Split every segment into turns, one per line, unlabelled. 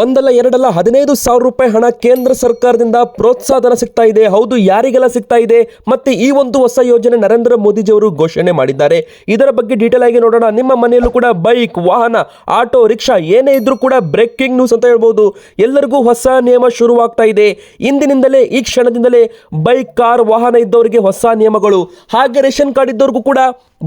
ಒಂದಲ್ಲ ಎರಡಲ್ಲ ಹದಿನೈದು ಸಾವಿರ ರೂಪಾಯಿ ಹಣ ಕೇಂದ್ರ ಸರ್ಕಾರದಿಂದ ಪ್ರೋತ್ಸಾಹನ ಸಿಗ್ತಾ ಇದೆ. ಹೌದು, ಯಾರಿಗೆಲ್ಲ ಸಿಗ್ತಾ ಇದೆ? ಮತ್ತೆ ಈ ಒಂದು ಹೊಸ ಯೋಜನೆ ನರೇಂದ್ರ ಮೋದಿಜಿಯವರು ಘೋಷಣೆ ಮಾಡಿದ್ದಾರೆ. ಇದರ ಬಗ್ಗೆ ಡೀಟೇಲ್ ಆಗಿ ನೋಡೋಣ. ನಿಮ್ಮ ಮನೆಯಲ್ಲೂ ಕೂಡ ಬೈಕ್, ವಾಹನ, ಆಟೋ, ರಿಕ್ಷಾ ಏನೇ ಇದ್ರೂ ಕೂಡ ಬ್ರೇಕಿಂಗ್ ನ್ಯೂಸ್ ಅಂತ ಹೇಳ್ಬೋದು. ಎಲ್ಲರಿಗೂ ಹೊಸ ನಿಯಮ ಶುರುವಾಗ್ತಾ ಇದೆ. ಇಂದಿನಿಂದಲೇ, ಈ ಕ್ಷಣದಿಂದಲೇ ಬೈಕ್, ಕಾರ್, ವಾಹನ ಇದ್ದವರಿಗೆ ಹೊಸ ನಿಯಮಗಳು. ಹಾಗೆ ರೇಷನ್ ಕಾರ್ಡ್ ಇದ್ದವ್ರಿಗೂ ಕೂಡ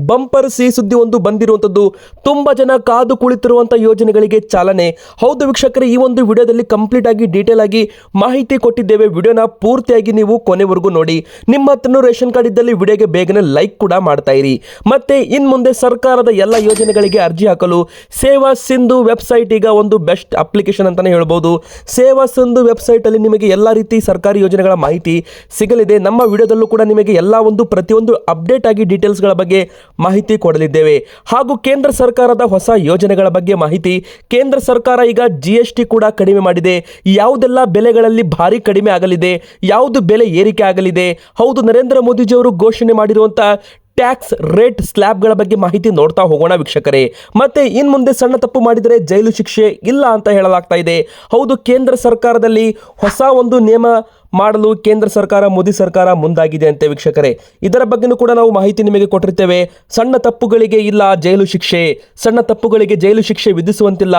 ಬಂಪರ್ ಸಿ ಸುದ್ದಿ ಒಂದು ಬಂದಿರುವಂಥದ್ದು. ತುಂಬ ಜನ ಕಾದು ಕುಳಿತಿರುವಂಥ ಯೋಜನೆಗಳಿಗೆ ಚಾಲನೆ. ಹೌದು ವೀಕ್ಷಕರೇ, ಈ ಒಂದು ವಿಡಿಯೋದಲ್ಲಿ ಕಂಪ್ಲೀಟ್ ಆಗಿ ಡೀಟೇಲ್ ಆಗಿ ಮಾಹಿತಿ ಕೊಟ್ಟಿದ್ದೇವೆ. ವಿಡಿಯೋನ ಪೂರ್ತಿಯಾಗಿ ನೀವು ಕೊನೆವರೆಗೂ ನೋಡಿ. ನಿಮ್ಮ ಹತ್ರನೂ ರೇಷನ್ ಕಾರ್ಡ್ ಇದ್ದಲ್ಲಿ ವಿಡಿಯೋಗೆ ಬೇಗನೆ ಲೈಕ್ ಕೂಡ ಮಾಡ್ತಾ ಇರಿ. ಮತ್ತೆ ಇನ್ ಮುಂದೆ ಸರ್ಕಾರದ ಎಲ್ಲ ಯೋಜನೆಗಳಿಗೆ ಅರ್ಜಿ ಹಾಕಲು ಸೇವಾ ಸಿಂಧು ವೆಬ್ಸೈಟ್ ಈಗ ಒಂದು ಬೆಸ್ಟ್ ಅಪ್ಲಿಕೇಶನ್ ಅಂತಾನೆ ಹೇಳ್ಬೋದು. ಸೇವಾ ಸಿಂಧು ವೆಬ್ಸೈಟ್ ಅಲ್ಲಿ ನಿಮಗೆ ಎಲ್ಲ ರೀತಿ ಸರ್ಕಾರಿ ಯೋಜನೆಗಳ ಮಾಹಿತಿ ಸಿಗಲಿದೆ. ನಮ್ಮ ವಿಡಿಯೋದಲ್ಲೂ ಕೂಡ ನಿಮಗೆ ಎಲ್ಲ ಒಂದು ಪ್ರತಿಯೊಂದು ಅಪ್ಡೇಟ್ ಆಗಿ ಡೀಟೇಲ್ಸ್ಗಳ ಬಗ್ಗೆ ಮಾಹಿತಿ ಕೊಡಲಿದ್ದೇವೆ. ಹಾಗೂ ಕೇಂದ್ರ ಸರ್ಕಾರದ ಹೊಸ ಯೋಜನೆಗಳ ಬಗ್ಗೆ ಮಾಹಿತಿ, ಕೇಂದ್ರ ಸರ್ಕಾರ ಈಗ ಜಿಎಸ್ಟಿ ಕೂಡ ಕಡಿಮೆ ಮಾಡಿದೆ. ಯಾವುದೆಲ್ಲ ಬೆಲೆಗಳಲ್ಲಿ ಭಾರಿ ಕಡಿಮೆ ಆಗಲಿದೆ, ಯಾವುದು ಬೆಲೆ ಏರಿಕೆ ಆಗಲಿದೆ, ಹೌದು ನರೇಂದ್ರ ಮೋದಿಜಿಯವರು ಘೋಷಣೆ ಮಾಡಿರುವಂತಹ ಟ್ಯಾಕ್ಸ್ ರೇಟ್ ಸ್ಲ್ಯಾಬ್ಗಳ ಬಗ್ಗೆ ಮಾಹಿತಿ ನೋಡ್ತಾ ಹೋಗೋಣ ವೀಕ್ಷಕರೇ. ಮತ್ತೆ ಇನ್ ಮುಂದೆ ಸಣ್ಣ ತಪ್ಪು ಮಾಡಿದರೆ ಜೈಲು ಶಿಕ್ಷೆ ಇಲ್ಲ ಅಂತ ಹೇಳಲಾಗ್ತಾ ಇದೆ. ಹೌದು, ಕೇಂದ್ರ ಸರ್ಕಾರದಲ್ಲಿ ಹೊಸ ಒಂದು ನಿಯಮ ಮಾಡಲು ಕೇಂದ್ರ ಸರ್ಕಾರ, ಮೋದಿ ಸರ್ಕಾರ ಮುಂದಾಗಿದೆ ಅಂತೆ ವೀಕ್ಷಕರೇ. ಇದರ ಬಗ್ಗೆನೂ ಕೂಡ ನಾವು ಮಾಹಿತಿ ನಿಮಗೆ ಕೊಟ್ಟಿರ್ತೇವೆ. ಸಣ್ಣ ತಪ್ಪುಗಳಿಗೆ ಇಲ್ಲ ಜೈಲು ಶಿಕ್ಷೆ. ಸಣ್ಣ ತಪ್ಪುಗಳಿಗೆ ಜೈಲು ಶಿಕ್ಷೆ ವಿಧಿಸುವಂತಿಲ್ಲ.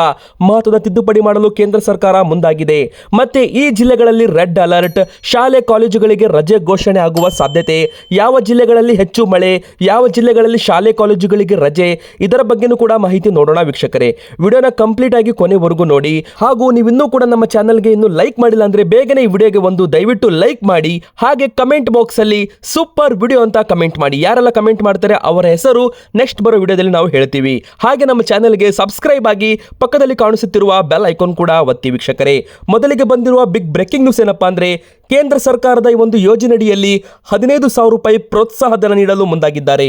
ಮಹತ್ವದ ತಿದ್ದುಪಡಿ ಮಾಡಲು ಕೇಂದ್ರ ಸರ್ಕಾರ ಮುಂದಾಗಿದೆ. ಮತ್ತೆ ಈ ಜಿಲ್ಲೆಗಳಲ್ಲಿ ರೆಡ್ ಅಲರ್ಟ್. ಶಾಲೆ, ಕಾಲೇಜುಗಳಿಗೆ ರಜೆ ಘೋಷಣೆ ಆಗುವ ಸಾಧ್ಯತೆ. ಯಾವ ಜಿಲ್ಲೆಗಳಲ್ಲಿ ಹೆಚ್ಚು ಮಳೆ, ಯಾವ ಜಿಲ್ಲೆಗಳಲ್ಲಿ ಶಾಲೆ, ಕಾಲೇಜುಗಳಿಗೆ ರಜೆ? ಇದರ ಬಗ್ಗೆನೂ ಕೂಡ ಮಾಹಿತಿ ನೋಡೋಣ ವೀಕ್ಷಕರೇ. ವಿಡಿಯೋನ ಕಂಪ್ಲೀಟ್ ಆಗಿ ಕೊನೆವರೆಗೂ ನೋಡಿ. ಹಾಗೂ ನೀವಿನ್ನೂ ಕೂಡ ನಮ್ಮ ಚಾನಲ್ಗೆ ಇನ್ನು ಲೈಕ್ ಮಾಡಿಲ್ಲ ಅಂದ್ರೆ ಬೇಗನೆ ಈ ವಿಡಿಯೋಗೆ ಒಂದು ದಯವಿಟ್ಟು ಲೈಕ್ ಮಾಡಿ ಹಾಗೆ ಕಮೆಂಟ್ ಬಾಕ್ಸ್ ಅಲ್ಲಿ ಸೂಪರ್ ವಿಡಿಯೋ ಅಂತ ಕಮೆಂಟ್ ಮಾಡಿ. ಯಾರೆಲ್ಲ ಕಮೆಂಟ್ ಮಾಡ್ತಾರೆ ಅವರ ಹೆಸರು ನೆಕ್ಸ್ಟ್ ಬರೋ ವಿಡಿಯೋದಲ್ಲಿ ನಾವು ಹೇಳ್ತೀವಿ. ಹಾಗೆ ನಮ್ಮ ಚಾನೆಲ್ಗೆ ಸಬ್ಸ್ಕ್ರೈಬ್ ಆಗಿ ಪಕ್ಕದಲ್ಲಿ ಕಾಣಿಸುತ್ತಿರುವ ಬೆಲ್ ಐಕಾನ್ ಕೂಡ ಒತ್ತಿ ವೀಕ್ಷಕರೇ. ಮೊದಲಿಗೆ ಬಂದಿರುವ ಬಿಗ್ ಬ್ರೇಕಿಂಗ್ ನ್ಯೂಸ್ ಏನಪ್ಪಾ ಅಂದ್ರೆ ಕೇಂದ್ರ ಸರ್ಕಾರದ ಈ ಒಂದು ಯೋಜನೆಯಡಿಯಲ್ಲಿ ಹದಿನೈದು ಸಾವಿರ ರೂಪಾಯಿ ಪ್ರೋತ್ಸಾಹ ಧನ ನೀಡಲು ಮುಂದಾಗಿದ್ದಾರೆ.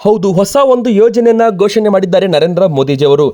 ಹೌದು, ಹೊಸ ಒಂದು ಯೋಜನೆಯನ್ನ ಘೋಷಣೆ ಮಾಡಿದ್ದಾರೆ ನರೇಂದ್ರ ಮೋದಿಜಿಯವರು.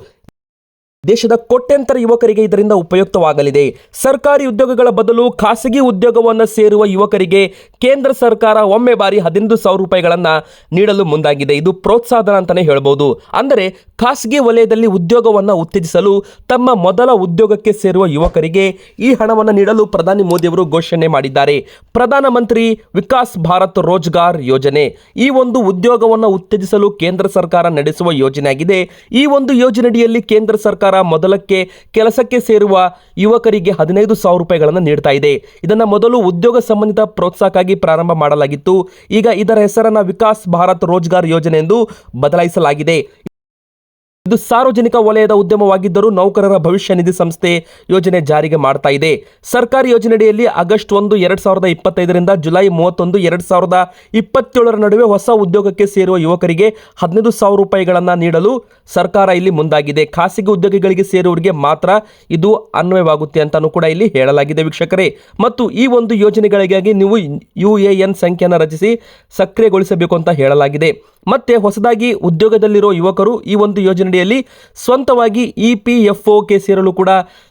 ದೇಶದ ಕೋಟ್ಯಂತರ ಯುವಕರಿಗೆ ಇದರಿಂದ ಉಪಯುಕ್ತವಾಗಲಿದೆ. ಸರ್ಕಾರಿ ಉದ್ಯೋಗಗಳ ಬದಲು ಖಾಸಗಿ ಉದ್ಯೋಗವನ್ನು ಸೇರುವ ಯುವಕರಿಗೆ ಕೇಂದ್ರ ಸರ್ಕಾರ ಒಮ್ಮೆ ಬಾರಿ ಹದಿನೈದು ಸಾವಿರ ರೂಪಾಯಿಗಳನ್ನು ನೀಡಲು ಮುಂದಾಗಿದೆ. ಇದು ಪ್ರೋತ್ಸಾಹನ ಅಂತಲೇ ಹೇಳ್ಬೋದು. ಅಂದರೆ ಖಾಸಗಿ ವಲಯದಲ್ಲಿ ಉದ್ಯೋಗವನ್ನು ಉತ್ತೇಜಿಸಲು ತಮ್ಮ ಮೊದಲ ಉದ್ಯೋಗಕ್ಕೆ ಸೇರುವ ಯುವಕರಿಗೆ ಈ ಹಣವನ್ನು ನೀಡಲು ಪ್ರಧಾನಿ ಮೋದಿಯವರು ಘೋಷಣೆ ಮಾಡಿದ್ದಾರೆ. ಪ್ರಧಾನಮಂತ್ರಿ ವಿಕಾಸ್ ಭಾರತ್ ರೋಜ್ಗಾರ್ ಯೋಜನೆ. ಈ ಒಂದು ಉದ್ಯೋಗವನ್ನು ಉತ್ತೇಜಿಸಲು ಕೇಂದ್ರ ಸರ್ಕಾರ ನಡೆಸುವ ಯೋಜನೆಯಾಗಿದೆ. ಈ ಒಂದು ಯೋಜನೆಯಡಿಯಲ್ಲಿ ಕೇಂದ್ರ ಸರ್ಕಾರ ಮೊದಲಕ್ಕೆ ಕೆಲಸಕ್ಕೆ ಸೇರುವ ಯುವಕರಿಗೆ ಹದಿನೈದು ಸಾವಿರ ರೂಪಾಯಿಗಳನ್ನು ನೀಡ್ತಾ ಇದೆ. ಇದನ್ನು ಮೊದಲು ಉದ್ಯೋಗ ಸಂಬಂಧಿತ ಪ್ರೋತ್ಸಾಹಕ್ಕಾಗಿ ಪ್ರಾರಂಭ ಮಾಡಲಾಗಿತ್ತು. ಈಗ ಇದರ ಹೆಸರನ್ನ ವಿಕಾಸ್ ಭಾರತ್ ರೋಜ್ಗಾರ್ ಯೋಜನೆ ಎಂದು ಬದಲಾಯಿಸಲಾಗಿದೆ. ಇದು ಸಾರ್ವಜನಿಕ ವಲಯದ ಉದ್ಯಮವಾಗಿದ್ದರೂ ನೌಕರರ ಭವಿಷ್ಯ ನಿಧಿ ಸಂಸ್ಥೆ ಯೋಜನೆ ಜಾರಿಗೆ ಮಾಡ್ತಾ ಇದೆ. ಸರ್ಕಾರಿ ಯೋಜನೆಯಡಿಯಲ್ಲಿ ಆಗಸ್ಟ್ ಒಂದು, ಎರಡ್ ಸಾವಿರದ ಇಪ್ಪತ್ತೈದರಿಂದ ಜುಲೈ ಮೂವತ್ತೊಂದು, ಎರಡ್ ಸಾವಿರದ ಇಪ್ಪತ್ತೇಳರ ನಡುವೆ ಹೊಸ ಉದ್ಯೋಗಕ್ಕೆ ಸೇರುವ ಯುವಕರಿಗೆ ಹದಿನೈದು ಸಾವಿರ ರೂಪಾಯಿಗಳನ್ನು ನೀಡಲು ಸರ್ಕಾರ ಇಲ್ಲಿ ಮುಂದಾಗಿದೆ. ಖಾಸಗಿ ಉದ್ಯೋಗಿಗಳಿಗೆ ಸೇರುವವರಿಗೆ ಮಾತ್ರ ಇದು ಅನ್ವಯವಾಗುತ್ತೆ ಅಂತಾನೂ ಕೂಡ ಇಲ್ಲಿ ಹೇಳಲಾಗಿದೆ ವೀಕ್ಷಕರೇ. ಮತ್ತು ಈ ಒಂದು ಯೋಜನೆಗಳಿಗಾಗಿ ನೀವು ಯು ಎ ಎನ್ ಸಂಖ್ಯೆಯನ್ನು ರಚಿಸಿ ಸಕ್ರಿಯಗೊಳಿಸಬೇಕು ಅಂತ ಹೇಳಲಾಗಿದೆ. ಮತ್ತೆ ಹೊಸದಾಗಿ ಉದ್ಯೋಗದಲ್ಲಿರೋ ಯುವಕರು ಈ ಒಂದು ಯೋಜನೆಯಡಿಯಲ್ಲಿ ಸ್ವಂತವಾಗಿ ಇ ಪಿ ಎಫ್ ಒಗೆ ಸೇರಲು ಕೂಡ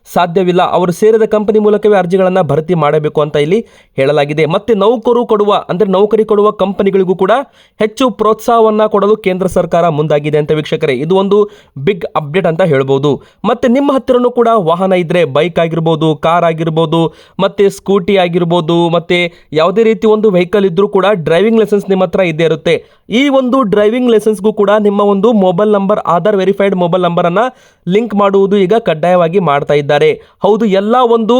ಸಾಧ್ಯವಿಲ್ಲ. ಅವರು ಸೇರಿದ ಕಂಪನಿ ಮೂಲಕವೇ ಅರ್ಜಿಗಳನ್ನು ಭರ್ತಿ ಮಾಡಬೇಕು ಅಂತ ಇಲ್ಲಿ ಹೇಳಲಾಗಿದೆ. ಮತ್ತೆ ನೌಕರು ಕೊಡುವ, ಅಂದರೆ ನೌಕರಿ ಕೊಡುವ ಕಂಪನಿಗಳಿಗೂ ಕೂಡ ಹೆಚ್ಚು ಪ್ರೋತ್ಸಾಹವನ್ನು ಕೊಡಲು ಕೇಂದ್ರ ಸರ್ಕಾರ ಮುಂದಾಗಿದೆ ಅಂತ ವೀಕ್ಷಕರೇ. ಇದು ಒಂದು ಬಿಗ್ ಅಪ್ಡೇಟ್ ಅಂತ ಹೇಳ್ಬೋದು. ಮತ್ತೆ ನಿಮ್ಮ ಹತ್ತಿರನೂ ಕೂಡ ವಾಹನ ಇದ್ದರೆ ಬೈಕ್ ಆಗಿರ್ಬೋದು, ಕಾರ್ ಆಗಿರ್ಬೋದು, ಮತ್ತೆ ಸ್ಕೂಟಿ ಆಗಿರ್ಬೋದು, ಮತ್ತೆ ಯಾವುದೇ ರೀತಿ ಒಂದು ವೆಹಿಕಲ್ ಇದ್ದರೂ ಕೂಡ ಡ್ರೈವಿಂಗ್ ಲೈಸೆನ್ಸ್ ನಿಮ್ಮ ಹತ್ರ ಇದ್ದೇ ಇರುತ್ತೆ. ಈ ಒಂದು ಡ್ರೈವಿಂಗ್ ಲೈಸೆನ್ಸ್ಗೂ ಕೂಡ ನಿಮ್ಮ ಒಂದು mobile number Aadhaar verified mobile ನಂಬರನ್ನು ಲಿಂಕ್ ಮಾಡುವುದು ಈಗ ಕಡ್ಡಾಯವಾಗಿ ಮಾಡ್ತಾ ಇದ್ದಾರೆ. ಹೌದು, ಎಲ್ಲ ಒಂದು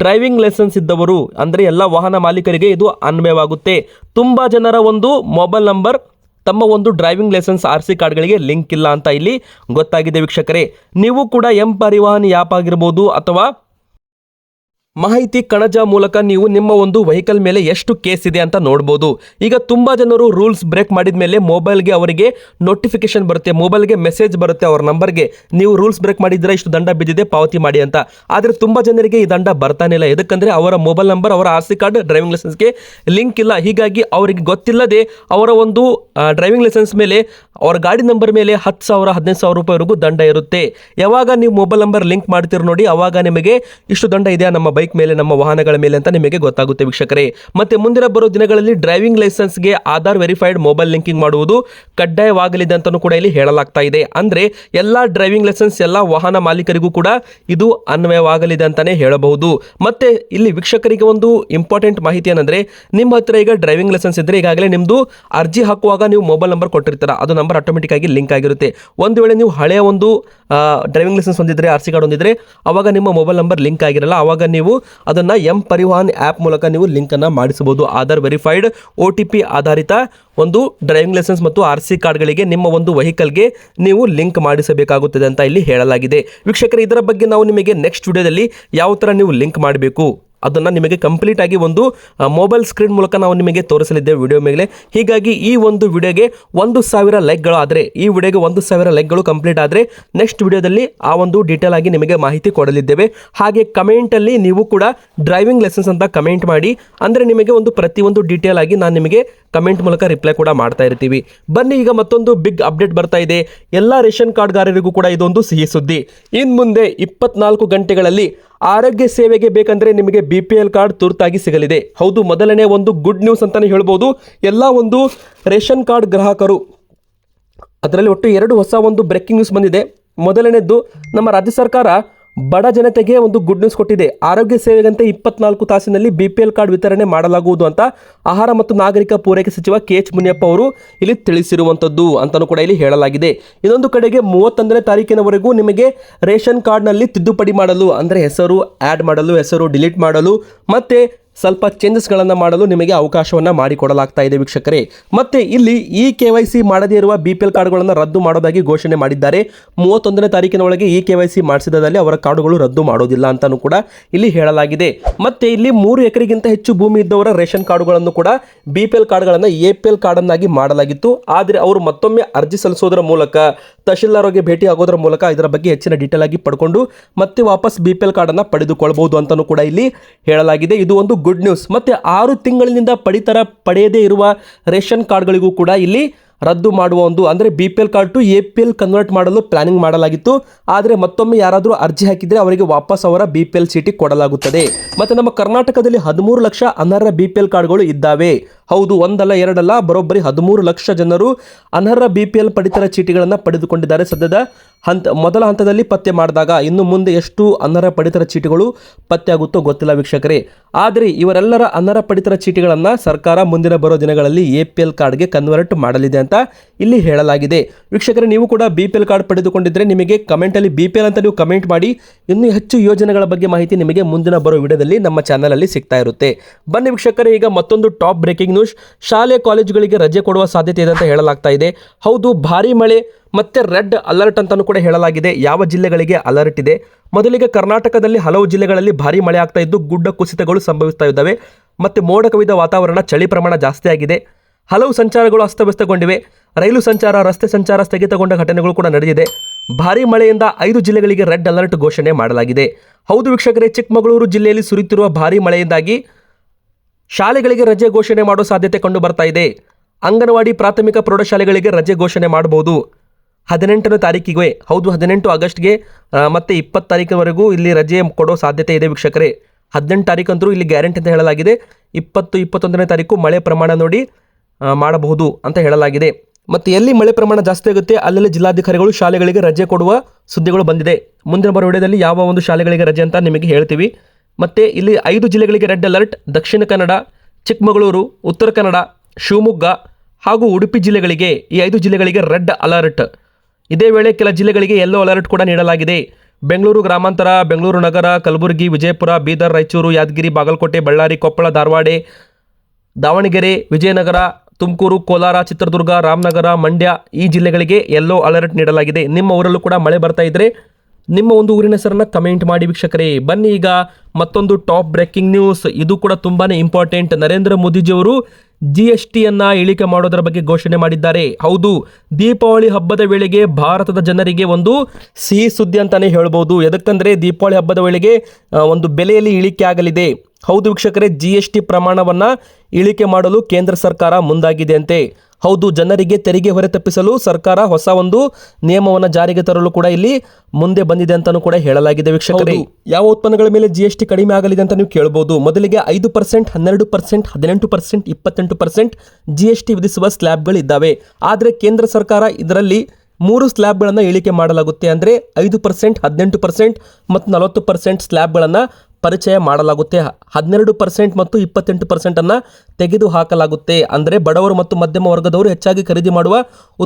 ಡ್ರೈವಿಂಗ್ ಲೈಸೆನ್ಸ್ ಇದ್ದವರು, ಅಂದರೆ ಎಲ್ಲ ವಾಹನ ಮಾಲೀಕರಿಗೆ ಇದು ಅನ್ವಯವಾಗುತ್ತೆ. ತುಂಬ ಜನರ ಒಂದು ಮೊಬೈಲ್ ನಂಬರ್ ತಮ್ಮ ಒಂದು ಡ್ರೈವಿಂಗ್ ಲೈಸೆನ್ಸ್ ಆರ್ ಸಿ ಕಾರ್ಡ್ಗಳಿಗೆ ಲಿಂಕ್ ಇಲ್ಲ ಅಂತ ಇಲ್ಲಿ ಗೊತ್ತಾಗಿದೆ ವೀಕ್ಷಕರೇ. ನೀವು ಕೂಡ ಎಂ ಪರಿವಾಹನ್ ಆ್ಯಪ್ ಆಗಿರ್ಬೋದು ಅಥವಾ ಮಾಹಿತಿ ಕಣಜ ಮೂಲಕ ನೀವು ನಿಮ್ಮ ಒಂದು ವೆಹಿಕಲ್ ಮೇಲೆ ಎಷ್ಟು ಕೇಸ್ ಇದೆ ಅಂತ ನೋಡ್ಬೋದು. ಈಗ ತುಂಬಾ ಜನರು ರೂಲ್ಸ್ ಬ್ರೇಕ್ ಮಾಡಿದ ಮೇಲೆ ಮೊಬೈಲ್ಗೆ ಅವರಿಗೆ ನೋಟಿಫಿಕೇಶನ್ ಬರುತ್ತೆ, ಮೊಬೈಲ್ಗೆ ಮೆಸೇಜ್ ಬರುತ್ತೆ ಅವ್ರ ನಂಬರ್ಗೆ. ನೀವು ರೂಲ್ಸ್ ಬ್ರೇಕ್ ಮಾಡಿದ್ರೆ ಇಷ್ಟು ದಂಡ ಬಿದ್ದಿದೆ, ಪಾವತಿ ಮಾಡಿ ಅಂತ. ಆದರೆ ತುಂಬಾ ಜನರಿಗೆ ಈ ದಂಡ ಬರ್ತಾನೆ ಇಲ್ಲ. ಯಾಕಂದ್ರೆ ಅವರ ಮೊಬೈಲ್ ನಂಬರ್, ಅವರ ಆರ್ ಕಾರ್ಡ್, ಡ್ರೈವಿಂಗ್ ಲೈಸೆನ್ಸ್ಗೆ ಲಿಂಕ್ ಇಲ್ಲ. ಹೀಗಾಗಿ ಅವರಿಗೆ ಗೊತ್ತಿಲ್ಲದೆ ಅವರ ಒಂದು ಡ್ರೈವಿಂಗ್ ಲೈಸೆನ್ಸ್ ಮೇಲೆ ಅವರ ಗಾಡಿ ನಂಬರ್ ಮೇಲೆ ಹತ್ತು ಸಾವಿರ, ಹದಿನೈದು ಸಾವಿರ ರೂಪಾಯಿವರೆಗೂ ದಂಡ ಇರುತ್ತೆ. ಯಾವಾಗ ನೀವು ಮೊಬೈಲ್ ನಂಬರ್ ಲಿಂಕ್ ಮಾಡ್ತೀರಿ ನೋಡಿ, ಅವಾಗ ನಿಮಗೆ ಇಷ್ಟು ದಂಡ ಇದೆಯಾ ನಮ್ಮ ಬೈಕ್ ಮೇಲೆ, ನಮ್ಮ ವಾಹನಗಳ ಮೇಲೆ ಅಂತ ನಿಮಗೆ ಗೊತ್ತಾಗುತ್ತೆ ವೀಕ್ಷಕರೇ. ಮತ್ತೆ ಮುಂದಿನ ಬರೋ ದಿನಗಳಲ್ಲಿ ಡ್ರೈವಿಂಗ್ ಲೈಸೆನ್ಸ್ಗೆ ಆಧಾರ್ ವೆರಿಫೈಡ್ ಮೊಬೈಲ್ ಲಿಂಕಿಂಗ್ ಮಾಡುವುದು ಕಡ್ಡಾಯವಾಗಲಿದೆ ಅಂತಲೂ ಕೂಡ ಇಲ್ಲಿ ಹೇಳಲಾಗ್ತಾ ಇದೆ. ಅಂದರೆ ಎಲ್ಲ ಡ್ರೈವಿಂಗ್ ಲೈಸೆನ್ಸ್, ಎಲ್ಲ ವಾಹನ ಮಾಲೀಕರಿಗೂ ಕೂಡ ಇದು ಅನ್ವಯವಾಗಲಿದೆ ಅಂತಲೇ ಹೇಳಬಹುದು. ಮತ್ತೆ ಇಲ್ಲಿ ವೀಕ್ಷಕರಿಗೆ ಒಂದು ಇಂಪಾರ್ಟೆಂಟ್ ಮಾಹಿತಿ ಏನಂದರೆ, ನಿಮ್ಮ ಹತ್ತಿರ ಈಗ ಡ್ರೈವಿಂಗ್ ಲೈಸೆನ್ಸ್ ಇದ್ರೆ ಈಗಾಗಲೇ ನಿಮ್ಮದು ಅರ್ಜಿ ಹಾಕುವಾಗ ನೀವು ಮೊಬೈಲ್ ನಂಬರ್ ಕೊಟ್ಟಿರ್ತೀರ. ಅದು ನಂಬರ್ ಆಟೋಮೆಟಿಕ್ ಆಗಿ ಲಿಂಕ್ ಆಗಿರುತ್ತೆ. ಒಂದು ವೇಳೆ ನೀವು ಹಳೆಯ ಒಂದು ಡ್ರೈವಿಂಗ್ ಲೈಸೆನ್ಸ್ ಹೊಂದಿದ್ರೆ ಆರ್ ಸಿ ಕಾರ್ಡ್ ಹೊಂದಿದ್ರೆ, ಅವಾಗ ನಿಮ್ಮ ಮೊಬೈಲ್ ನಂಬರ್ ಲಿಂಕ್ ಆಗಿರಲ್ಲ, ಅವಾಗ ನೀವು ಅದನ್ನ ಎಂ ಪರಿವಾಹನ್ ಆ್ಯಪ್ ಮೂಲಕ ನೀವು ಲಿಂಕ್ ಅನ್ನ ಮಾಡಿಸಬಹುದು. Aadhaar verified O T P ಆಧಾರಿತ ಒಂದು ಡ್ರೈವಿಂಗ್ ಲೈಸೆನ್ಸ್ ಮತ್ತು ಆರ್ ಸಿ ಕಾರ್ಡ್ಗಳಿಗೆ ನಿಮ್ಮ ಒಂದು ವೆಹಿಕಲ್ಗೆ ನೀವು ಲಿಂಕ್ ಮಾಡಿಸಬೇಕಾಗುತ್ತದೆ ಅಂತ ಇಲ್ಲಿ ಹೇಳಲಾಗಿದೆ. ವೀಕ್ಷಕರೇ, ಇದರ ಬಗ್ಗೆ ನಾವು ನಿಮಗೆ ನೆಕ್ಸ್ಟ್ ವಿಡಿಯೋದಲ್ಲಿ ಯಾವ ಥರ ನೀವು ಲಿಂಕ್ ಮಾಡಬೇಕು? ಅದನ್ನು ನಿಮಗೆ ಕಂಪ್ಲೀಟ್ ಆಗಿ ಒಂದು ಮೊಬೈಲ್ ಸ್ಕ್ರೀನ್ ಮೂಲಕ ನಾವು ನಿಮಗೆ ತೋರಿಸಲಿದ್ದೇವೆ ವಿಡಿಯೋ ಮೇಲೆ ಹೀಗಾಗಿ ಈ ಒಂದು ವಿಡಿಯೋಗೆ ಒಂದು ಸಾವಿರ ಲೈಕ್ಗಳು ಆದರೆ, ಈ ವಿಡಿಯೋಗೆ ಒಂದು ಸಾವಿರ ಲೈಕ್ಗಳು ಕಂಪ್ಲೀಟ್ ಆದರೆ ನೆಕ್ಸ್ಟ್ ವಿಡಿಯೋದಲ್ಲಿ ಆ ಒಂದು ಡೀಟೇಲ್ ಆಗಿ ನಿಮಗೆ ಮಾಹಿತಿ ಕೊಡಲಿದ್ದೇವೆ. ಹಾಗೆ ಕಮೆಂಟಲ್ಲಿ ನೀವು ಕೂಡ ಡ್ರೈವಿಂಗ್ ಲೈಸೆನ್ಸ್ ಅಂತ ಕಮೆಂಟ್ ಮಾಡಿ, ಅಂದರೆ ನಿಮಗೆ ಒಂದು ಪ್ರತಿಯೊಂದು ಡೀಟೇಲ್ ಆಗಿ ನಾನು ನಿಮಗೆ ಕಮೆಂಟ್ ಮೂಲಕ ರಿಪ್ಲೈ ಕೂಡ ಮಾಡ್ತಾ ಇರ್ತೀವಿ. ಬನ್ನಿ, ಈಗ ಮತ್ತೊಂದು ಬಿಗ್ ಅಪ್ಡೇಟ್ ಬರ್ತಾ ಇದೆ. ಎಲ್ಲ ರೇಷನ್ ಕಾರ್ಡ್ಗಾರರಿಗೂ ಕೂಡ ಇದೊಂದು ಸಿಹಿ ಸುದ್ದಿ. ಇನ್ನು ಮುಂದೆ ಇಪ್ಪತ್ನಾಲ್ಕು ಗಂಟೆಗಳಲ್ಲಿ ಆರೋಗ್ಯ ಸೇವೆಗೆ ಬೇಕಂದ್ರೆ ನಿಮಗೆ ಬಿ ಪಿ ಎಲ್ ಕಾರ್ಡ್ ತುರ್ತಾಗಿ ಸಿಗಲಿದೆ. ಹೌದು, ಮೊದಲನೇ ಒಂದು ಗುಡ್ ನ್ಯೂಸ್ ಅಂತಾನೆ ಹೇಳ್ಬೋದು. ಎಲ್ಲ ಒಂದು ರೇಷನ್ ಕಾರ್ಡ್ ಗ್ರಾಹಕರು. ಅದರಲ್ಲಿ ಒಟ್ಟು ಎರಡು ಹೊಸ ಒಂದು ಬ್ರೇಕಿಂಗ್ ನ್ಯೂಸ್ ಬಂದಿದೆ. ಮೊದಲನೇದ್ದು ನಮ್ಮ ರಾಜ್ಯ ಸರ್ಕಾರ ಬಡ ಜನತೆಗೆ ಒಂದು ಗುಡ್ ನ್ಯೂಸ್ ಕೊಟ್ಟಿದೆ. ಆರೋಗ್ಯ ಸೇವೆಗಂತೆ ಇಪ್ಪತ್ನಾಲ್ಕು ತಾಸಿನಲ್ಲಿ ಬಿ ಪಿ ಎಲ್ ಕಾರ್ಡ್ ವಿತರಣೆ ಮಾಡಲಾಗುವುದು ಅಂತ ಆಹಾರ ಮತ್ತು ನಾಗರಿಕ ಪೂರೈಕೆ ಸಚಿವ ಕೆ ಎಚ್ ಮುನಿಯಪ್ಪ ಅವರು ಇಲ್ಲಿ ತಿಳಿಸಿರುವಂಥದ್ದು ಅಂತಲೂ ಕೂಡ ಇಲ್ಲಿ ಹೇಳಲಾಗಿದೆ. ಇನ್ನೊಂದು ಕಡೆಗೆ ಮೂವತ್ತೊಂದನೇ ತಾರೀಕಿನವರೆಗೂ ನಿಮಗೆ ರೇಷನ್ ಕಾರ್ಡ್ನಲ್ಲಿ ತಿದ್ದುಪಡಿ ಮಾಡಲು, ಅಂದರೆ ಹೆಸರು ಆ್ಯಡ್ ಮಾಡಲು, ಹೆಸರು ಡಿಲೀಟ್ ಮಾಡಲು, ಮತ್ತೆ ಸ್ವಲ್ಪ ಚೇಂಜಸ್ಗಳನ್ನು ಮಾಡಲು ನಿಮಗೆ ಅವಕಾಶವನ್ನು ಮಾಡಿಕೊಡಲಾಗ್ತಾ ಇದೆ ವೀಕ್ಷಕರೇ. ಮತ್ತೆ ಇಲ್ಲಿ ಇ ಕೆ ವೈ ಸಿ ಮಾಡದೇ ಇರುವ ಬಿ ಪಿ ಎಲ್ ಕಾರ್ಡ್ಗಳನ್ನು ರದ್ದು ಮಾಡೋದಾಗಿ ಘೋಷಣೆ ಮಾಡಿದ್ದಾರೆ. ಮೂವತ್ತೊಂದನೇ ತಾರೀಕಿನ ಒಳಗೆ ಈ ಕೆ ವೈ ಸಿ ಮಾಡಿಸಿದಲ್ಲಿ ಅವರ ಕಾರ್ಡುಗಳು ರದ್ದು ಮಾಡೋದಿಲ್ಲ ಅಂತಲೂ ಕೂಡ ಇಲ್ಲಿ ಹೇಳಲಾಗಿದೆ. ಮತ್ತೆ ಇಲ್ಲಿ ಮೂರು ಎಕರೆಗಿಂತ ಹೆಚ್ಚು ಭೂಮಿ ಇದ್ದವರ ರೇಷನ್ ಕಾರ್ಡುಗಳನ್ನು ಕೂಡ ಬಿ ಪಿ ಎಲ್ ಕಾರ್ಡ್ಗಳನ್ನು ಎ ಪಿ ಎಲ್ ಕಾರ್ಡನ್ನಾಗಿ ಮಾಡಲಾಗಿತ್ತು. ಆದರೆ ಅವರು ಮತ್ತೊಮ್ಮೆ ಅರ್ಜಿ ಸಲ್ಲಿಸೋದರ ಮೂಲಕ, ತಹಶೀಲ್ದಾರ್ಗೆ ಭೇಟಿ ಆಗೋದರ ಮೂಲಕ ಇದರ ಬಗ್ಗೆ ಹೆಚ್ಚಿನ ಡೀಟೇಲ್ ಆಗಿ ಪಡ್ಕೊಂಡು ಮತ್ತೆ ವಾಪಸ್ ಬಿ ಪಿ ಎಲ್ ಕಾರ್ಡನ್ನು ಪಡೆದುಕೊಳ್ಬಹುದು ಅಂತಲೂ ಕೂಡ ಇಲ್ಲಿ ಹೇಳಲಾಗಿದೆ. ಇದು ಒಂದು ಗುಡ್ ನ್ಯೂಸ್. ಮತ್ತೆ ಆರು ತಿಂಗಳಿನಿಂದ ಪಡಿತರ ಪಡೆಯದೇ ಇರುವ ರೇಷನ್ ಕಾರ್ಡ್ಗಳಿಗೂ ಕೂಡ ಇಲ್ಲಿ ರದ್ದು ಮಾಡುವ ಒಂದು, ಅಂದರೆ B P L card to A P L convert ಮಾಡಲು ಪ್ಲಾನಿಂಗ್ ಮಾಡಲಾಗಿತ್ತು. ಆದರೆ ಮತ್ತೊಮ್ಮೆ ಯಾರಾದರೂ ಅರ್ಜಿ ಹಾಕಿದರೆ ಅವರಿಗೆ ವಾಪಸ್ ಅವರ ಬಿ ಪಿ ಎಲ್ ಚೀಟಿ ಕೊಡಲಾಗುತ್ತದೆ. ಮತ್ತು ನಮ್ಮ ಕರ್ನಾಟಕದಲ್ಲಿ ಹದಿಮೂರು ಲಕ್ಷ ಅನರ್ಹ ಬಿ ಪಿ ಎಲ್ ಕಾರ್ಡ್ಗಳು ಇದ್ದಾವೆ. ಹೌದು, ಒಂದಲ್ಲ ಎರಡಲ್ಲ, ಬರೋಬ್ಬರಿ ಹದಿಮೂರು ಲಕ್ಷ ಜನರು ಅನರ್ಹ ಬಿ ಪಿ ಎಲ್ ಪಡಿತರ ಚೀಟಿಗಳನ್ನು ಪಡೆದುಕೊಂಡಿದ್ದಾರೆ. ಸದ್ಯದ ಹಂತ, ಮೊದಲ ಹಂತದಲ್ಲಿ ಪತ್ತೆ ಮಾಡಿದಾಗ ಇನ್ನು ಮುಂದೆ ಎಷ್ಟು ಅನರ್ಹ ಪಡಿತರ ಚೀಟಿಗಳು ಪತ್ತೆ ಆಗುತ್ತೋ ಗೊತ್ತಿಲ್ಲ ವೀಕ್ಷಕರೇ. ಆದರೆ ಇವರೆಲ್ಲರ ಅನರ್ಹ ಪಡಿತರ ಚೀಟಿಗಳನ್ನು ಸರ್ಕಾರ ಮುಂದಿನ ಬರೋ ದಿನಗಳಲ್ಲಿ ಎ ಪಿ ಎಲ್ ಕಾರ್ಡ್ಗೆ ಕನ್ವರ್ಟ್ ಮಾಡಲಿದೆ ಅಂತ ಇಲ್ಲಿ ಹೇಳಲಾಗಿದೆ. ವೀಕ್ಷಕರೇ, ನೀವು ಕೂಡ ಬಿ ಪಿ ಎಲ್ ಕಾರ್ಡ್ ಪಡೆದುಕೊಂಡಿದ್ದರೆ ನಿಮಗೆ ಕಮೆಂಟಲ್ಲಿ ಬಿ ಪಿ ಎಲ್ ಅಂತ ನೀವು ಕಮೆಂಟ್ ಮಾಡಿ, ಇನ್ನೂ ಹೆಚ್ಚು ಯೋಜನೆಗಳ ಬಗ್ಗೆ ಮಾಹಿತಿ ನಿಮಗೆ ಮುಂದಿನ ಬರೋ ವಿಡಿಯೋದಲ್ಲಿ ನಮ್ಮ ಚಾನಲಲ್ಲಿ ಸಿಗ್ತಾ ಇರುತ್ತೆ. ಬನ್ನಿ ವೀಕ್ಷಕರೇ, ಈಗ ಮತ್ತೊಂದು ಟಾಪ್ ಬ್ರೇಕಿಂಗ್ ನ್ಯೂಸ್ ಶಾಲೆ ಕಾಲೇಜುಗಳಿಗೆ ರಜೆ ಕೊಡುವ ಸಾಧ್ಯತೆ ಇದೆ ಅಂತ ಹೇಳಲಾಗ್ತಾ ಇದೆ. ಹೌದು, ಭಾರಿ ಮಳೆ, ಮತ್ತೆ ರೆಡ್ ಅಲರ್ಟ್ ಅಂತಲೂ ಕೂಡ ಹೇಳಲಾಗಿದೆ. ಯಾವ ಜಿಲ್ಲೆಗಳಿಗೆ ಅಲರ್ಟ್ ಇದೆ? ಮೊದಲಿಗೆ ಕರ್ನಾಟಕದಲ್ಲಿ ಹಲವು ಜಿಲ್ಲೆಗಳಲ್ಲಿ ಭಾರಿ ಮಳೆ ಆಗ್ತಾ ಇದ್ದು, ಗುಡ್ಡ ಕುಸಿತಗಳು ಸಂಭವಿಸ್ತಾ ಇದ್ದಾವೆ. ಮತ್ತೆ ಮೋಡ ಕವಿದ ವಾತಾವರಣ, ಚಳಿ ಪ್ರಮಾಣ ಜಾಸ್ತಿ ಆಗಿದೆ. ಹಲವು ಸಂಚಾರಗಳು ಅಸ್ತವ್ಯಸ್ತಗೊಂಡಿವೆ. ರೈಲು ಸಂಚಾರ, ರಸ್ತೆ ಸಂಚಾರ ಸ್ಥಗಿತಗೊಂಡ ಘಟನೆಗಳು ಕೂಡ ನಡೆದಿದೆ. ಭಾರಿ ಮಳೆಯಿಂದ ಐದು ಜಿಲ್ಲೆಗಳಿಗೆ ರೆಡ್ ಅಲರ್ಟ್ ಘೋಷಣೆ ಮಾಡಲಾಗಿದೆ. ಹೌದು, ವೀಕ್ಷಕರೇ, ಚಿಕ್ಕಮಗಳೂರು ಜಿಲ್ಲೆಯಲ್ಲಿ ಸುರಿಯುತ್ತಿರುವ ಭಾರಿ ಮಳೆಯಿಂದಾಗಿ ಶಾಲೆಗಳಿಗೆ ರಜೆ ಘೋಷಣೆ ಮಾಡೋ ಸಾಧ್ಯತೆ ಕಂಡು ಬರ್ತಾ ಇದೆ. ಅಂಗನವಾಡಿ ಪ್ರಾಥಮಿಕ ಪ್ರೌಢಶಾಲೆಗಳಿಗೆ ರಜೆ ಘೋಷಣೆ ಮಾಡಬಹುದು. ಹದಿನೆಂಟನೇ ತಾರೀಕಿಗೆ, ಹೌದು, ಹದಿನೆಂಟು ಆಗಸ್ಟ್ಗೆ ಮತ್ತು ಇಪ್ಪತ್ತು ತಾರೀಕಿನವರೆಗೂ ಇಲ್ಲಿ ರಜೆ ಕೊಡೋ ಸಾಧ್ಯತೆ ಇದೆ ವೀಕ್ಷಕರೇ. ಹದಿನೆಂಟು ತಾರೀಕಂತರೂ ಇಲ್ಲಿ ಗ್ಯಾರಂಟಿ ಅಂತ ಹೇಳಲಾಗಿದೆ. ಇಪ್ಪತ್ತು, ಇಪ್ಪತ್ತೊಂದನೇ ತಾರೀಕು ಮಳೆ ಪ್ರಮಾಣ ನೋಡಿ ಮಾಡಬಹುದು ಅಂತ ಹೇಳಲಾಗಿದೆ. ಮತ್ತು ಎಲ್ಲಿ ಮಳೆ ಪ್ರಮಾಣ ಜಾಸ್ತಿ ಆಗುತ್ತೆ, ಅಲ್ಲೆಲ್ಲ ಜಿಲ್ಲಾಧಿಕಾರಿಗಳು ಶಾಲೆಗಳಿಗೆ ರಜೆ ಕೊಡುವ ಸುದ್ದಿಗಳು ಬಂದಿದೆ. ಮುಂದಿನ ಬರೋ ವಿಡಿಯೋದಲ್ಲಿ ಯಾವ ಒಂದು ಶಾಲೆಗಳಿಗೆ ರಜೆ ಅಂತ ನಿಮಗೆ ಹೇಳ್ತೀವಿ. ಮತ್ತು ಇಲ್ಲಿ ಐದು ಜಿಲ್ಲೆಗಳಿಗೆ ರೆಡ್ ಅಲರ್ಟ್, ದಕ್ಷಿಣ ಕನ್ನಡ, ಚಿಕ್ಕಮಗಳೂರು, ಉತ್ತರ ಕನ್ನಡ, ಶಿವಮೊಗ್ಗ ಹಾಗೂ ಉಡುಪಿ ಜಿಲ್ಲೆಗಳಿಗೆ ಈ ಐದು ಜಿಲ್ಲೆಗಳಿಗೆ ರೆಡ್ ಅಲರ್ಟ್. ಇದೇ ವೇಳೆ ಕೆಲ ಜಿಲ್ಲೆಗಳಿಗೆ ಯೆಲ್ಲೋ ಅಲರ್ಟ್ ಕೂಡ ನೀಡಲಾಗಿದೆ. ಬೆಂಗಳೂರು ಗ್ರಾಮಾಂತರ, ಬೆಂಗಳೂರು ನಗರ, ಕಲಬುರಗಿ, ವಿಜಯಪುರ, ಬೀದರ್, ರಾಯಚೂರು, ಯಾದಗಿರಿ, ಬಾಗಲಕೋಟೆ, ಬಳ್ಳಾರಿ, ಕೊಪ್ಪಳ, ಧಾರವಾಡ, ದಾವಣಗೆರೆ, ವಿಜಯನಗರ, ತುಮಕೂರು, ಕೋಲಾರ, ಚಿತ್ರದುರ್ಗ, ರಾಮನಗರ, ಮಂಡ್ಯ ಈ ಜಿಲ್ಲೆಗಳಿಗೆ ಯೆಲ್ಲೋ ಅಲರ್ಟ್ ನೀಡಲಾಗಿದೆ. ನಿಮ್ಮ ಊರಲ್ಲೂ ಕೂಡ ಮಳೆ ಬರ್ತಾ ಇದ್ರೆ ನಿಮ್ಮ ಒಂದು ಊರಿನ ಹೆಸರನ್ನು ಕಮೆಂಟ್ ಮಾಡಿ ವೀಕ್ಷಕರೇ. ಬನ್ನಿ ಈಗ ಮತ್ತೊಂದು ಟಾಪ್ ಬ್ರೇಕಿಂಗ್ ನ್ಯೂಸ್ ಇದು ಕೂಡ ತುಂಬಾನೇ ಇಂಪಾರ್ಟೆಂಟ್ ನರೇಂದ್ರ ಮೋದಿಜಿಯವರು ಜಿ ಎಸ್ ಟಿಯನ್ನು ಇಳಿಕೆ ಮಾಡೋದರ ಬಗ್ಗೆ ಘೋಷಣೆ ಮಾಡಿದ್ದಾರೆ. ಹೌದು, ದೀಪಾವಳಿ ಹಬ್ಬದ ವೇಳೆಗೆ ಭಾರತದ ಜನರಿಗೆ ಒಂದು ಸಿಹಿ ಸುದ್ದಿ ಅಂತಾನೆ ಹೇಳ್ಬೋದು. ಎದಕ್ಕಂದರೆ ದೀಪಾವಳಿ ಹಬ್ಬದ ವೇಳೆಗೆ ಒಂದು ಬೆಲೆಯಲ್ಲಿ ಇಳಿಕೆ ಆಗಲಿದೆ. ಹೌದು ವೀಕ್ಷಕರೇ ಜಿ ಎಸ್ ಟಿ ಪ್ರಮಾಣವನ್ನ ಇಳಿಕೆ ಮಾಡಲು ಕೇಂದ್ರ ಸರ್ಕಾರ ಮುಂದಾಗಿದೆ ಅಂತೆ. ಹೌದು, ಜನರಿಗೆ ತೆರಿಗೆ ಹೊರೆ ತಪ್ಪಿಸಲು ಸರ್ಕಾರ ಹೊಸ ಒಂದು ನಿಯಮವನ್ನು ಜಾರಿಗೆ ತರಲು ಕೂಡ ಇಲ್ಲಿ ಮುಂದೆ ಬಂದಿದೆ ಅಂತಾನೂ ಕೂಡ ಹೇಳಲಾಗಿದೆ ವೀಕ್ಷಕರೇ. ಯಾವ ಉತ್ಪನ್ನಗಳ ಮೇಲೆ ಜಿ ಎಸ್ ಟಿ ಕಡಿಮೆ ಆಗಲಿದೆ ಅಂತ ನೀವು ಕೇಳಬಹುದು ಮೊದಲಿಗೆ ಐದು ಪರ್ಸೆಂಟ್ ಹನ್ನೆರಡು ಪರ್ಸೆಂಟ್ ಹದಿನೆಂಟು ಪರ್ಸೆಂಟ್ ಇಪ್ಪತ್ತೆಂಟು ಪರ್ಸೆಂಟ್ ಜಿ ಎಸ್ ಟಿ ವಿಧಿಸುವ ಸ್ಲ್ಯಾಬ್ಗಳಿದ್ದಾವೆ ಆದರೆ ಕೇಂದ್ರ ಸರ್ಕಾರ ಇದರಲ್ಲಿ ಮೂರು ಸ್ಲ್ಯಾಬ್ಗಳನ್ನು ಇಳಿಕೆ ಮಾಡಲಾಗುತ್ತೆ. ಅಂದರೆ ಐದು ಪರ್ಸೆಂಟ್ ಹದಿನೆಂಟು ಪರ್ಸೆಂಟ್ ಮತ್ತು ನಲವತ್ತು ಪರ್ಸೆಂಟ್ ಸ್ಲ್ಯಾಬ್ಗಳನ್ನು ಪರಿಚಯ ಮಾಡಲಾಗುತ್ತೆ. ಹನ್ನೆರಡು ಪರ್ಸೆಂಟ್ ಮತ್ತು ಇಪ್ಪತ್ತೆಂಟು ಪರ್ಸೆಂಟನ್ನು ತೆಗೆದು ಹಾಕಲಾಗುತ್ತೆ ಅಂದರೆ ಬಡವರು ಮತ್ತು ಮಧ್ಯಮ ವರ್ಗದವರು ಹೆಚ್ಚಾಗಿ ಖರೀದಿ ಮಾಡುವ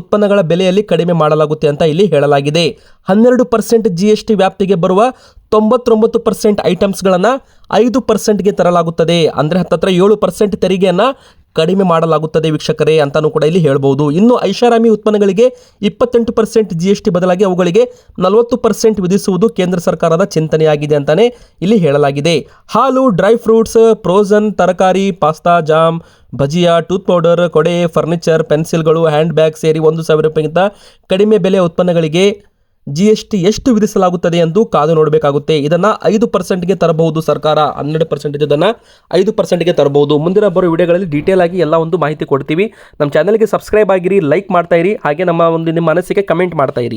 ಉತ್ಪನ್ನಗಳ ಬೆಲೆಯಲ್ಲಿ ಕಡಿಮೆ ಮಾಡಲಾಗುತ್ತೆ ಅಂತ ಇಲ್ಲಿ ಹೇಳಲಾಗಿದೆ. ಹನ್ನೆರಡು ಪರ್ಸೆಂಟ್ ಜಿ ಎಸ್ ಟಿ ವ್ಯಾಪ್ತಿಗೆ ಬರುವ ತೊಂಬತ್ತೊಂಬತ್ತು ಪರ್ಸೆಂಟ್ ಐಟಮ್ಸ್ಗಳನ್ನು ಐದು ಪರ್ಸೆಂಟ್ಗೆ ತರಲಾಗುತ್ತದೆ. ಅಂದರೆ ಹತ್ತತ್ರ ಏಳು ಪರ್ಸೆಂಟ್ ತೆರಿಗೆಯನ್ನು ಕಡಿಮೆ ಮಾಡಲಾಗುತ್ತದೆ ವೀಕ್ಷಕರೇ ಅಂತಾನೂ ಕೂಡ ಇಲ್ಲಿ ಹೇಳಬಹುದು ಇನ್ನು ಐಷಾರಾಮಿ ಉತ್ಪನ್ನಗಳಿಗೆ ಇಪ್ಪತ್ತೆಂಟು ಪರ್ಸೆಂಟ್ ಜಿ ಎಸ್ ಟಿ ಬದಲಾಗಿ ಅವುಗಳಿಗೆ ನಲವತ್ತು ಪರ್ಸೆಂಟ್ ವಿಧಿಸುವುದು ಕೇಂದ್ರ ಸರ್ಕಾರದ ಚಿಂತನೆಯಾಗಿದೆ ಅಂತಾನೆ ಇಲ್ಲಿ ಹೇಳಲಾಗಿದೆ. ಹಾಲು, ಡ್ರೈ ಫ್ರೂಟ್ಸ್, ಫ್ರೋಜನ್ ತರಕಾರಿ, pasta, jam, bhajia, tooth powder, ಕೊಡೆ, ಫರ್ನಿಚರ್, ಪೆನ್ಸಿಲ್ಗಳು ಹ್ಯಾಂಡ್ ಬ್ಯಾಗ್ ಸೇರಿ ಒಂದು ಸಾವಿರ ರೂಪಾಯಿಗಿಂತ ಕಡಿಮೆ ಬೆಲೆ ಉತ್ಪನ್ನಗಳಿಗೆ ಜಿ ಎಸ್ ಟಿ ಎಷ್ಟು ವಿಧಿಸಲಾಗುತ್ತದೆ ಎಂದು ಕಾದು ನೋಡಬೇಕಾಗುತ್ತೆ. ಇದನ್ನು ಐದು ಪರ್ಸೆಂಟ್ಗೆ ತರಬಹುದು ಸರ್ಕಾರ. ಹನ್ನೆರಡು ಪರ್ಸೆಂಟ್ ಇದನ್ನು ಐದು ಪರ್ಸೆಂಟ್ಗೆ ತರಬಹುದು. ಮುಂದಿನ ಬರೋ ವಿಡಿಯೋಗಳಲ್ಲಿ ಡೀಟೇಲ್ ಆಗಿ ಎಲ್ಲ ಒಂದು ಮಾಹಿತಿ ಕೊಡ್ತೀವಿ. ನಮ್ಮ ಚಾನಲ್ಗೆ ಸಬ್ಸ್ಕ್ರೈಬ್ ಆಗಿರಿ ಲೈಕ್ ಮಾಡ್ತಾ ಇರಿ. ಹಾಗೆ ನಮ್ಮ ಒಂದು ನಿಮ್ಮ ಮನಸ್ಸಿಗೆ ಕಮೆಂಟ್ ಮಾಡ್ತಾ ಇರಿ.